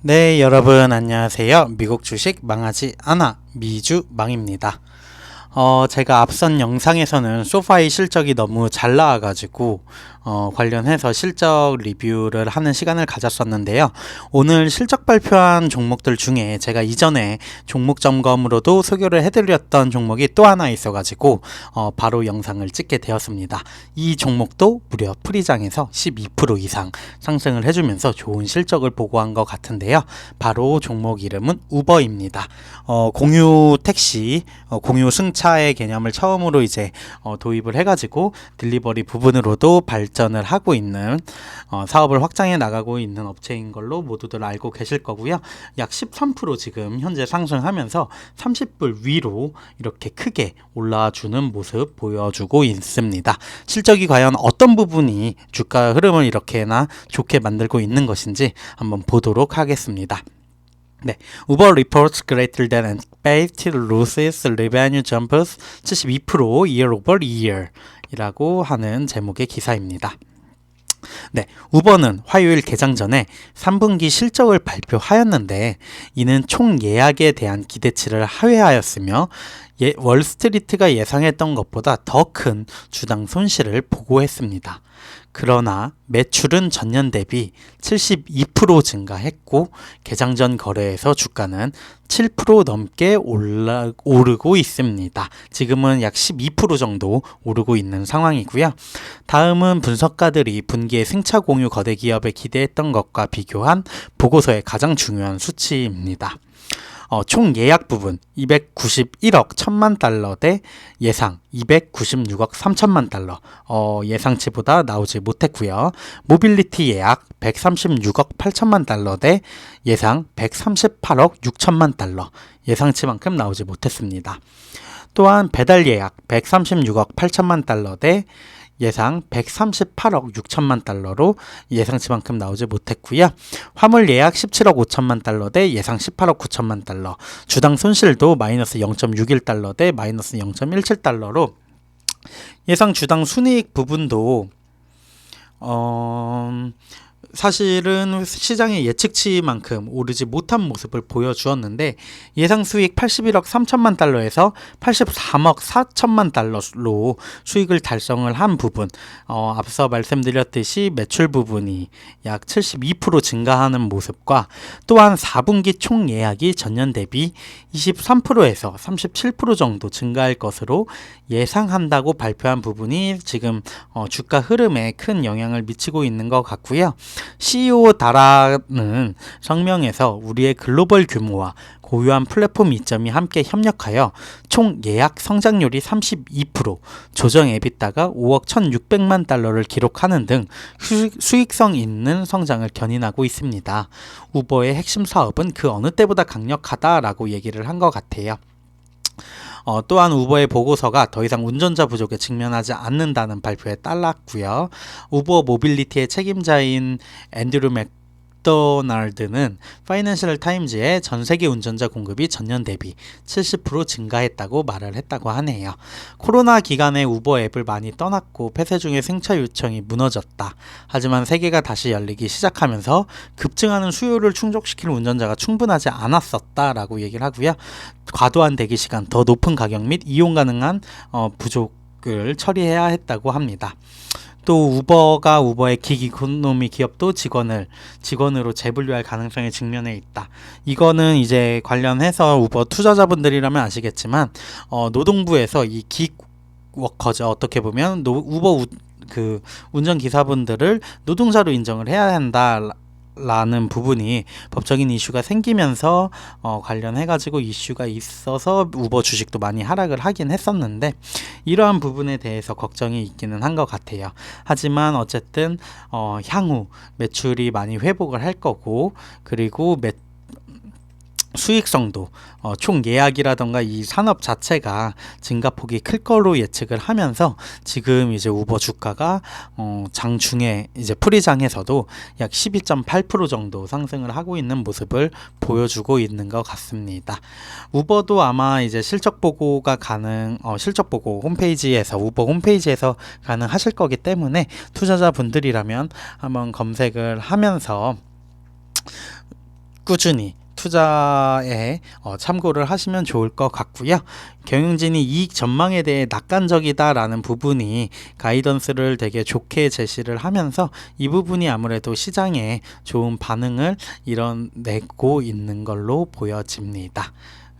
네, 여러분 안녕하세요. 미국 주식 망하지 않아 미주 망입니다. 어, 제가 앞선 영상에서는 소파의 실적이 너무 잘 나와가지고 어, 관련해서 실적 리뷰를 하는 시간을 가졌었는데요. 오늘 실적 발표한 종목들 중에 제가 이전에 종목 점검으로도 소개를 해드렸던 종목이 또 하나 있어가지고 어, 바로 영상을 찍게 되었습니다. 이 종목도 무려 프리장에서 12% 이상 상승을 해주면서 좋은 실적을 보고한 것 같은데요. 바로 종목 이름은 우버입니다. 어, 공유 택시, 어, 공유 승차 의 개념을 처음으로 이제 어, 도입을 해가지고 딜리버리 부분으로도 발전 발전을 하고 있는 어, 사업을 확장해 나가고 있는 업체인 걸로 모두들 알고 계실 거고요. 약 13% 지금 현재 상승하면서 30불 위로 이렇게 크게 올라주는 모습 보여주고 있습니다. 실적이 과연 어떤 부분이 주가 흐름을 이렇게나 좋게 만들고 있는 것인지 한번 보도록 하겠습니다. 네, Uber reports greater than expected losses revenue jumps 72% year over year. 이라고 하는 제목의 기사입니다. 네, 우버는 화요일 개장 전에 3분기 실적을 발표하였는데 이는 총 예약에 대한 기대치를 하회하였으며 예, 월스트리트가 예상했던 것보다 더 큰 주당 손실을 보고했습니다. 그러나 매출은 전년 대비 72% 증가했고 개장 전 거래에서 주가는 7% 넘게 올라, 오르고 있습니다. 지금은 약 12% 정도 오르고 있는 상황이고요. 다음은 분석가들이 분기의 승차 공유 거대 기업에 기대했던 것과 비교한 보고서의 가장 중요한 수치입니다. 어, 총 예약 부분 291억 1천만 달러 대 예상 296억 3천만 달러 어, 예상치보다 나오지 못했고요. 모빌리티 예약 136억 8천만 달러 대 예상 138억 6천만 달러 예상치만큼 나오지 못했습니다. 또한 배달 예약 136억 8천만 달러 대 예상 138억 6천만 달러로 예상치만큼 나오지 못했고요. 화물 예약 17억 5천만 달러 대 예상 18억 9천만 달러. 주당 손실도 마이너스 0.61달러 대 마이너스 0.17달러로 예상 주당 순이익 부분도 어 사실은 시장의 예측치만큼 오르지 못한 모습을 보여주었는데 예상 수익 81억 3천만 달러에서 83억 4천만 달러로 수익을 달성을 한 부분 어, 앞서 말씀드렸듯이 매출 부분이 약 72% 증가하는 모습과 또한 4분기 총 예약이 전년 대비 23%에서 37% 정도 증가할 것으로 예상한다고 발표한 부분이 지금 어, 주가 흐름에 큰 영향을 미치고 있는 것 같고요. CEO 다라는 성명에서 우리의 글로벌 규모와 고유한 플랫폼 이점이 함께 협력하여 총 예약 성장률이 32%, 조정 에비타가 5억 1,600만 달러를 기록하는 등 수익성 있는 성장을 견인하고 있습니다. 우버의 핵심 사업은 그 어느 때보다 강력하다라고 얘기를 한 것 같아요. 어, 또한 우버의 보고서가 더 이상 운전자 부족에 직면하지 않는다는 발표에 따랐고요. 우버 모빌리티의 책임자인 앤드류 맥 맥도날드는 파이낸셜 타임즈에 전 세계 운전자 공급이 전년 대비 70% 증가했다고 말을 했다고 하네요. 코로나 기간에 우버 앱을 많이 떠났고 폐쇄 중에 승차 요청이 무너졌다. 하지만 세계가 다시 열리기 시작하면서 급증하는 수요를 충족시킬 운전자가 충분하지 않았었다라고 얘기를 하고요. 과도한 대기 시간, 더 높은 가격 및 이용 가능한 어, 부족 을 처리해야 했다고 합니다. 또 우버가 우버의 기기코노미 기업도 직원을 직원으로 재분류할 가능성에 직면해 있다. 이거는 이제 관련해서 우버 투자자분들이라면 아시겠지만 어, 노동부에서 이 기 워커죠 어떻게 보면 노, 우버 우, 그 운전 기사분들을 노동자로 인정을 해야 한다. 라는 부분이 법적인 이슈가 생기면서 어, 관련해 가지고 이슈가 있어서 우버 주식도 많이 하락을 하긴 했었는데 이러한 부분에 대해서 걱정이 있기는 한 것 같아요. 하지만 어쨌든 어, 향후 매출이 많이 회복을 할 거고 그리고 매, 수익성도 어, 총 예약이라던가 이 산업 자체가 증가폭이 클 거로 예측을 하면서 지금 이제 우버 주가가 어, 장중에 이제 프리장에서도 약 12.8% 정도 상승을 하고 있는 모습을 보여주고 있는 것 같습니다. 우버도 아마 이제 실적 보고가 가능 어, 실적 보고 홈페이지에서 우버 홈페이지에서 가능하실 거기 때문에 투자자분들이라면 한번 검색을 하면서 꾸준히 투자에 어, 참고를 하시면 좋을 것 같고요. 경영진이 이익 전망에 대해 낙관적이다라는 부분이 가이던스를 되게 좋게 제시를 하면서 이 부분이 아무래도 시장에 좋은 반응을 이뤄내고 있는 걸로 보여집니다.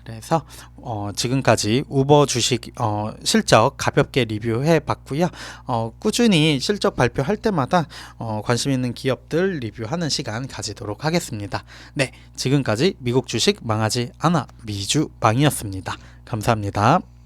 그래서 어, 지금까지 우버 주식 어, 실적 가볍게 리뷰해 봤고요. 어, 꾸준히 실적 발표할 때마다 어, 관심 있는 기업들 리뷰하는 시간 가지도록 하겠습니다. 네, 지금까지 미국 주식 망하지 않아 미주 망이었습니다. 감사합니다.